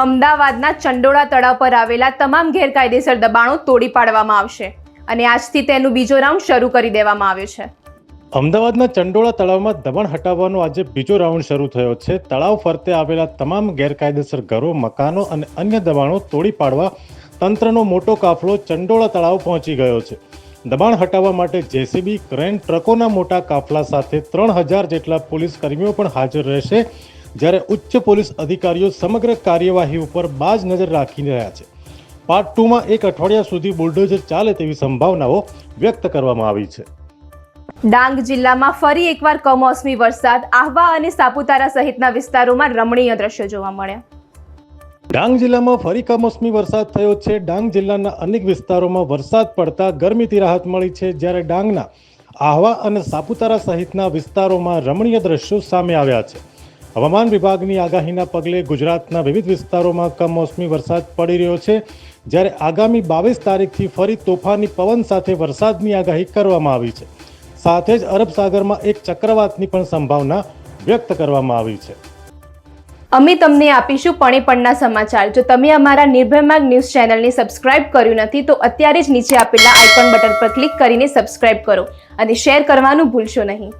અમદાવાદના ચંડોળા તળાવ પર આવેલા તમામ ગેરકાયદેસર દબાણો તોડી પાડવામાં આવશે અને આજથી તેનું બીજો રાઉન્ડ શરૂ કરી દેવામાં આવ્યો છે. અમદાવાદના ચંડોળા તળાવમાં દબાણ હટાવવાનો આજે બીજો રાઉન્ડ શરૂ થયો છે. તળાવ ફરતે આવેલા તમામ ગેરકાયદેસર ઘરો, મકાનો અને અન્ય દબાણો તોડી પાડવા તંત્રનો મોટો કાફલો ચંડોળા તળાવ પહોંચી ગયો છે. દબાણ હટાવવા માટે જેસીબી, ક્રેન ટ્રકોના મોટા કાફલા સાથે ત્રણ હજાર જેટલા પોલીસ કર્મીઓ પણ હાજર રહેશે. જ્યારે ઉચ્ચ પોલીસ અધિકારીઓ સમગ્ર કાર્યવાહી ઉપર બાજ નજર રાખી રહ્યા છે. પાર્ટ ટુમાં એક અઠવાડિયા સુધી બુલડોઝર ચાલે તેવી સંભાવનાઓ વ્યક્ત કરવામાં આવી છે. ડાંગ જિલ્લામાં ફરી એકવાર કમોસમી વરસાદ આહવા અને સાપુતારા સહિતના વિસ્તારોમાં રમણીય દ્રશ્યો જોવા મળ્યા. ડાંગ જિલ્લામાં ફરી કમોસમી વરસાદ થયો છે. ડાંગ જિલ્લાના અનેક વિસ્તારોમાં વરસાદ પડતા ગરમીથી રાહત મળી છે. જ્યારે ડાંગના આહવા અને સાપુતારા સહિતના વિસ્તારોમાં રમણીય દ્રશ્યો સામે આવ્યા છે. હવામાન વિભાગની આગાહીના પગલે ગુજરાતના વિવિધ વિસ્તારોમાં કમોસમી વરસાદ પડી રહ્યો છે. જ્યારે આગામી બાવીસ તારીખથી ફરી તોફાની પવન સાથે વરસાદની આગાહી કરવામાં આવી છે. સાથે જ અરબ સાગરમાં એક ચક્રવાતની પણ સંભાવના વ્યક્ત કરવામાં આવી છે. અમે તમને આપીશું પણે પણના સમાચાર. જો તમે અમારા નિર્ભયમાર્ગ ન્યૂઝ ચેનલને સબસ્ક્રાઇબ કર્યું નથી, તો અત્યારે જ નીચે આપેલા આઇકોન બટન પર ક્લિક કરીને સબસ્ક્રાઇબ કરો અને શેર કરવાનું ભૂલશો નહીં.